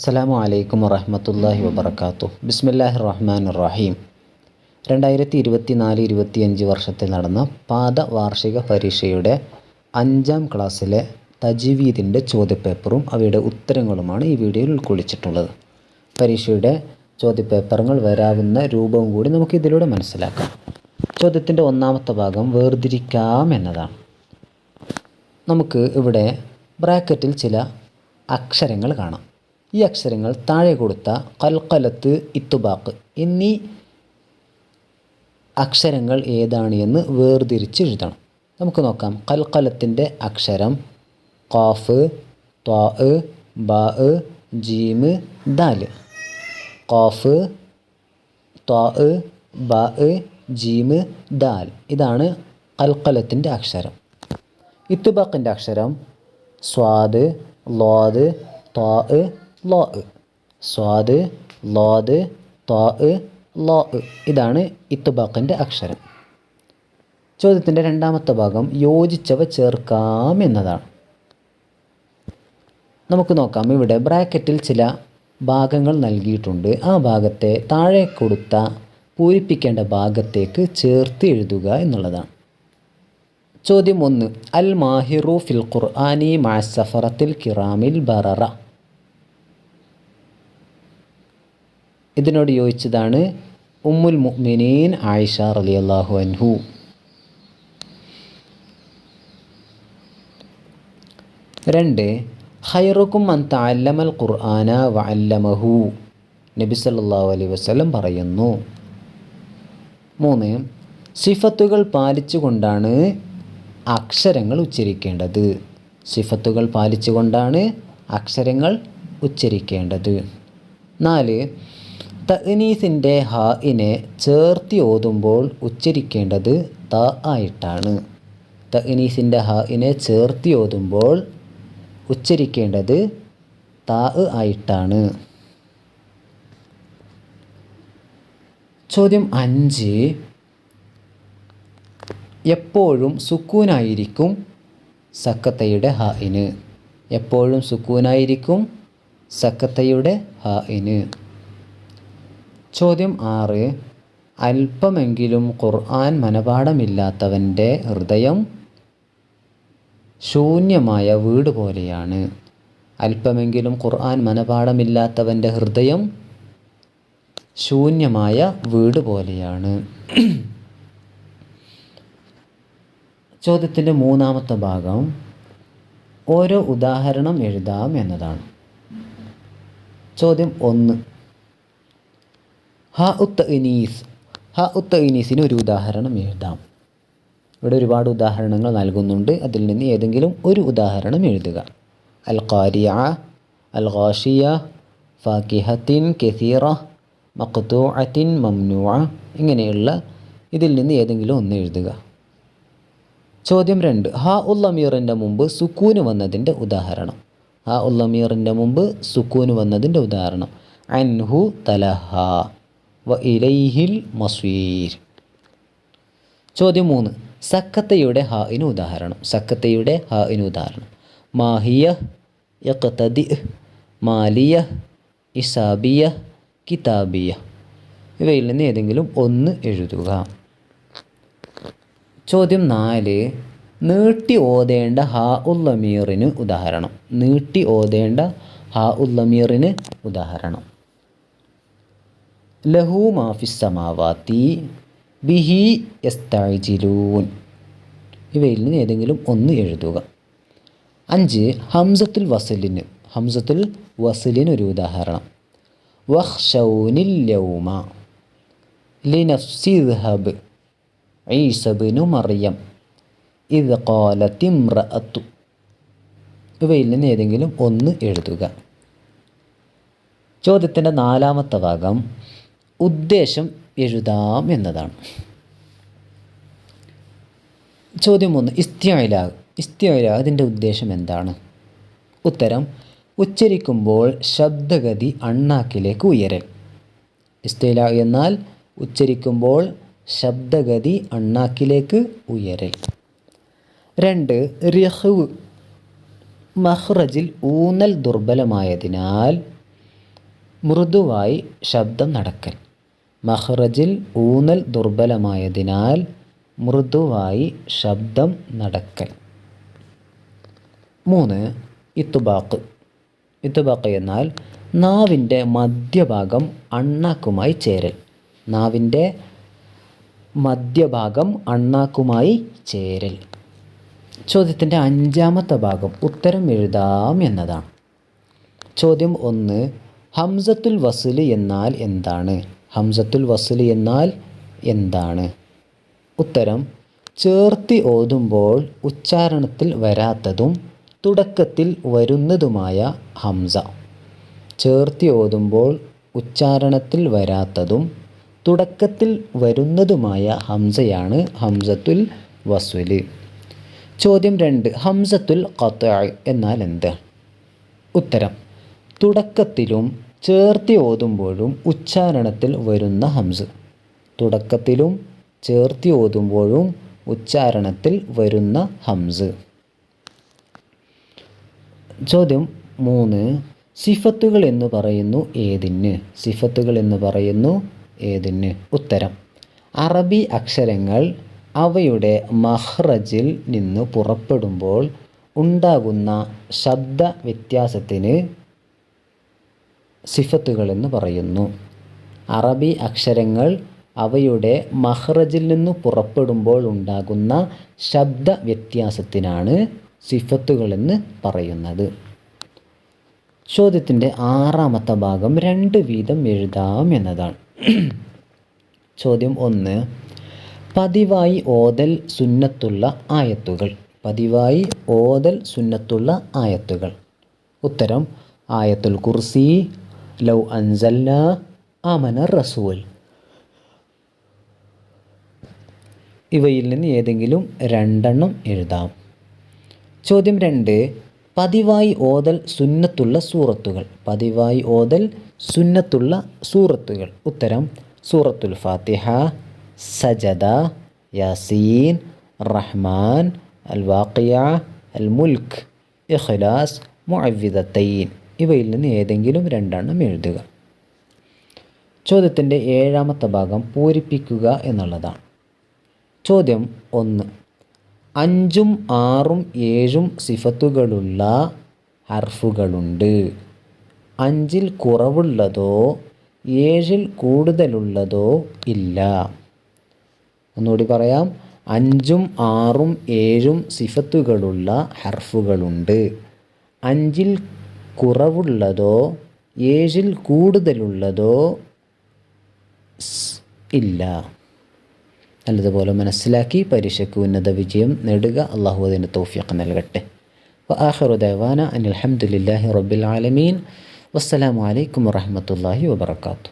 അസ്സലാമു അലൈക്കും വറഹമത്തല്ലാഹി വബർക്കാത്തു ബിസ്മില്ലാഹി റഹ്മാൻ റഹീം രണ്ടായിരത്തി ഇരുപത്തി നാല് ഇരുപത്തിയഞ്ച് വർഷത്തിൽ നടന്ന പാദ വാർഷിക പരീക്ഷയുടെ അഞ്ചാം ക്ലാസ്സിലെ തജീവീദിന്റെ ചോദ്യപേപ്പറും അവയുടെ ഉത്തരങ്ങളുമാണ് ഈ വീഡിയോയിൽ ഉൾക്കൊള്ളിച്ചിട്ടുള്ളത്. പരീക്ഷയുടെ ചോദ്യപേപ്പറുകൾ വരാവുന്ന രൂപവും കൂടി നമുക്ക് ഇതിലൂടെ മനസ്സിലാക്കാം. ചോദ്യത്തിന്റെ ഒന്നാമത്തെ ഭാഗം വേർതിരിക്കാം എന്നതാണ്. നമുക്ക് ഇവിടെ ബ്രാക്കറ്റിൽ ചില അക്ഷരങ്ങൾ കാണാം. ഈ അക്ഷരങ്ങൾ താഴെ കൊടുത്ത കൽക്കലത്ത് ഇത്തുബാക്ക്. എന്നീ അക്ഷരങ്ങൾ ഏതാണ് എന്ന് വേർതിരിച്ച് എഴുതണം. നമുക്ക് നോക്കാം. കൽക്കലത്തിന്റെ അക്ഷരം കാഫ് ത്വാ ബാ ജീമ് ദാൽ. കാഫ് ത്വാ ബാ ജീമ് ദാൽ. ഇതാണ് കൽക്കലത്തിന്റെ അക്ഷരം. ഇത്തുബാക്കിന്റെ അക്ഷരം സ്വാദ് ലോദ് ത്വാ ലോ സ്വാദ് ലോദ് തോ ലോ ഇതാണ് ഇത്തുബാക്കിന്റെ അക്ഷരം. ചോദ്യത്തിന്റെ രണ്ടാമത്തെ ഭാഗം യോജിച്ചവ ചേർക്കാം എന്നതാണ്. നമുക്ക് നോക്കാം. ഇവിടെ ബ്രാക്കറ്റിൽ ചില ഭാഗങ്ങൾ നൽകിയിട്ടുണ്ട്. ആ ഭാഗത്തെ താഴെ കൊടുത്ത പൂരിപ്പിക്കേണ്ട ഭാഗത്തേക്ക് ചേർത്ത് എഴുതുക എന്നുള്ളതാണ്. ചോദ്യം ഒന്ന്. അൽ മാഹിറു ഫിൽ ഖുർആാനി മാസഫറത്തിൽ കിറാമിൽ ബററ. ഇതിനോട് യോജിച്ചതാണ് ഉമ്മുൽ മുഅ്മിനീൻ ആയിഷ റലി അള്ളാഹു അൻഹു. രണ്ട് ഹൈറുക്കും മൻ തഅല്ലമൽ ഖുർആന വഅല്ലമഹു. നബി സല്ലല്ലാഹു അലൈഹി വസല്ലം പറയുന്നു. മൂന്ന് സിഫത്തുകൾ പാലിച്ചുകൊണ്ടാണ് അക്ഷരങ്ങൾ ഉച്ചരിക്കേണ്ടത്. സിഫത്തുകൾ പാലിച്ചുകൊണ്ടാണ് അക്ഷരങ്ങൾ ഉച്ചരിക്കേണ്ടത്. നാല് തഅനീസിന്റെ ഹാഇനെ ചേർത്തി ഓതുമ്പോൾ ഉച്ചരിക്കേണ്ടത് ത ആയിട്ടാണ്. തഅനീസിന്റെ ഹാഇനെ ചേർത്തി ഓതുമ്പോൾ ഉച്ചരിക്കേണ്ടത് ത ആയിട്ടാണ്. ചോദ്യം അഞ്ച്. എപ്പോഴും സുക്കൂനായിരിക്കും സക്കത്തയുടെ ഹായിന് എപ്പോഴും സുക്കൂനായിരിക്കും സക്കത്തയുടെ ഹായിന് ചോദ്യം ആറ്. അല്പമെങ്കിലും ഖുർആൻ മനപാഠമില്ലാത്തവന്റെ ഹൃദയം ശൂന്യമായ വീട് പോലെയാണ്. അല്പമെങ്കിലും ഖുർആൻ മനപാഠമില്ലാത്തവന്റെ ഹൃദയം ശൂന്യമായ വീട് പോലെയാണ്. ചോദ്യത്തിന്റെ മൂന്നാമത്തെ ഭാഗം ഓരോ ഉദാഹരണം എഴുതാം എന്നതാണ്. ചോദ്യം ഒന്ന്. ഹ ഉത്ത ഹ ഉത്ത ഇനീസിന് ഒരു ഉദാഹരണം എഴുതാം. ഇവിടെ ഒരുപാട് ഉദാഹരണങ്ങൾ നൽകുന്നുണ്ട്. അതിൽ നിന്ന് ഏതെങ്കിലും ഒരു ഉദാഹരണം എഴുതുക. അൽ ഖാരിയ അൽ ഖാഷിയ ഫാക്കിഹത്തിൻ കെസീറ മഖ്തൂഅത്തിൻ മംനുഅ ഇങ്ങനെയുള്ള ഇതിൽ നിന്ന് ഏതെങ്കിലും ഒന്ന് എഴുതുക. ചോദ്യം രണ്ട്. ഹ ഉള്ളമീറിന്റെ മുമ്പ് സുക്കൂന് വന്നതിന്റെ ഉദാഹരണം. ഹ ഉള്ളമീറിന്റെ മുമ്പ് സുക്കൂന് വന്നതിന്റെ ഉദാഹരണം. അൻഹു തലഹ. വ ഇലൈഹിൽ ചോദ്യം മൂന്ന്. സക്കത്തയുടെ ഹ ഇന് ഉദാഹരണം. സക്കത്തയുടെ ഹ ഇന് ഉദാഹരണം. മാഹിയ യഖ്തദി മാലിയ ഇസാബിയ കിതാബിയ. ഇവയിൽ നിന്ന് ഏതെങ്കിലും ഒന്ന് എഴുതുക. ചോദ്യം നാല്. നീട്ടി ഓതേണ്ട ഹ ഉല്ലമീറിന് ഉദാഹരണം. നീട്ടി ഓതേണ്ട ഹ ഉല്ലമീറിന് ഉദാഹരണം. ലഹു മാഫിസ് ബിഹി യസ്താജിലൂൻ ഇവയിൽ നിന്ന് ഏതെങ്കിലും ഒന്ന് എഴുതുക. അഞ്ച് ഹംസത്തുൽ വസലിന്. ഹംസത്തുൽ വസലിന് ഒരു ഉദാഹരണം. വഹ്ഷൗനിൽ ലൗമ ലിനഫ്സിദ്ഹബ് ഈസബിനു മറിയം ഇത് കോലത്തിമ്രഅത്തു ഇവയിൽ നിന്ന് ഏതെങ്കിലും ഒന്ന് എഴുതുക. ചോദ്യത്തിന്റെ നാലാമത്തെ ഭാഗം ഉദ്ദേശം എഴുതാം എന്നതാണ്. ചോദ്യം ഒന്ന് ഇസ്ത്യായില ഇസ്ത്യായില അതിന്റെ ഉദ്ദേശം എന്താണ്? ഉത്തരം ഉച്ചരിക്കുമ്പോൾ ശബ്ദഗതി അണ്ണാക്കിലേക്ക് ഉയരൽ. ഇസ്തീല എന്നാൽ ഉച്ചരിക്കുമ്പോൾ ശബ്ദഗതി അണ്ണാക്കിലേക്ക് ഉയരൽ. രണ്ട് റിഹ്വ് മഹ്റജിൽ ഊന്നൽ ദുർബലമായതിനാൽ മൃദുവായി ശബ്ദം നടക്കൽ. മഹ്റജിൽ ഊന്നൽ ദുർബലമായതിനാൽ മൃദുവായി ശബ്ദം നടക്കൽ. മൂന്ന് ഇത്തുബാക്ക്. ഇത്തുബാക്ക് എന്നാൽ നാവിന്റെ മധ്യഭാഗം അണ്ണാക്കുമായി ചേരൽ. നാവിന്റെ മധ്യഭാഗം അണ്ണാക്കുമായി ചേരൽ. ചോദ്യത്തിന്റെ അഞ്ചാമത്തെ ഭാഗം ഉത്തരം എഴുതാം എന്നതാണ്. ചോദ്യം ഒന്ന് ഹംസത്തുൽ വസുൽ എന്നാൽ എന്താണ്? ഹംസത്തുൽ വസ്ലി എന്നാൽ എന്താണ്? ഉത്തരം ചേർത്തി ഓതുമ്പോൾ ഉച്ചാരണത്തിൽ വരാത്തതും തുടക്കത്തിൽ വരുന്നതുമായ ഹംസ. ചേർത്തി ഓതുമ്പോൾ ഉച്ചാരണത്തിൽ വരാത്തതും തുടക്കത്തിൽ വരുന്നതുമായ ഹംസയാണ് ഹംസത്തുൽ വസ്വൽ ചോദ്യം രണ്ട് ഹംസത്തുൽ ഖത്ത എന്നാൽ എന്ത്? ഉത്തരം തുടക്കത്തിലും ചേർത്തി ഓതുമ്പോഴും ഉച്ചാരണത്തിൽ വരുന്ന ഹംസ്. തുടക്കത്തിലും ചേർത്തി ഓതുമ്പോഴും ഉച്ചാരണത്തിൽ വരുന്ന ഹംസ്. ചോദ്യം മൂന്ന്. സിഫത്തുകൾ എന്ന് പറയുന്നു ഏതിന്? സിഫത്തുകൾ എന്ന് പറയുന്നു ഏതിന്? ഉത്തരം. അറബി അക്ഷരങ്ങൾ അവയുടെ മഹ്റജിൽ നിന്ന് പുറപ്പെടുമ്പോൾ ഉണ്ടാകുന്ന ശബ്ദ വ്യത്യാസത്തിന് സിഫത്തുകൾ എന്ന് പറയുന്നു. അറബി അക്ഷരങ്ങൾ അവയുടെ മഹ്റജിൽ നിന്ന് പുറപ്പെടുമ്പോൾ ഉണ്ടാകുന്ന ശബ്ദ വ്യത്യാസത്തിനാണ് സിഫത്തുകൾ എന്ന് പറയുന്നത്. ചോദ്യത്തിന്റെ ആറാമത്തെ ഭാഗം രണ്ട് വീതം എഴുതാം എന്നതാണ്. ചോദ്യം ഒന്ന്. പതിവായി ഓതൽ സുന്നത്തുള്ള ആയത്തുകൾ. പതിവായി ഓതൽ സുന്നത്തുള്ള ആയത്തുകൾ. ഉത്തരം ആയത്തുൽ കുർസി ലൗ അൻസല്ല അമന റസൂൽ. ഇവയിൽ നിന്ന് ഏതെങ്കിലും രണ്ടെണ്ണം എഴുതാം. ചോദ്യം രണ്ട് പതിവായി ഓതൽ സുന്നത്തുള്ള സൂറത്തുകൾ. പതിവായി ഓതൽ സുന്നത്തുള്ള സൂറത്തുകൾ. ഉത്തരം സൂറത്തുൽ ഫാത്തിഹ സജദ യാസീൻ റഹ്മാൻ അൽ വാക്കിയ അൽ മുൽക്ക് ഇഖ്ലാസ് മുഅവ്വിദത്തൈൻ. ഇവയിൽ നിന്ന് ഏതെങ്കിലും രണ്ടെണ്ണം എഴുതുക. ചോദ്യത്തിന്റെ ഏഴാമത്തെ ഭാഗം പൂരിപ്പിക്കുക എന്നുള്ളതാണ്. ചോദ്യം ഒന്ന്. അഞ്ചും ആറും ഏഴും സിഫത്തുകളുള്ള ഹർഫുകളുണ്ട്. അഞ്ചിൽ കുറവുള്ളതോ ഏഴിൽ കൂടുതലുള്ളതോ ഇല്ല. ഒന്നുകൂടി പറയാം. അഞ്ചും ആറും ഏഴും സിഫത്തുകളുള്ള ഹർഫുകളുണ്ട്. അഞ്ചിൽ കുറവുള്ളതോ ഏഴിൽ കൂടുതലുള്ളതോ ഇല്ല നല്ലതുപോലെ മനസ്സിലാക്കി പരീക്ഷയ്ക്ക് ഉന്നത വിജയം നേടുക അള്ളാഹു അതിന് തോഫിയൊക്കെ നൽകട്ടെ وآخر دعوانا أن الحمد لله رب العالمين والسلام عليكم ورحمة الله وبركاته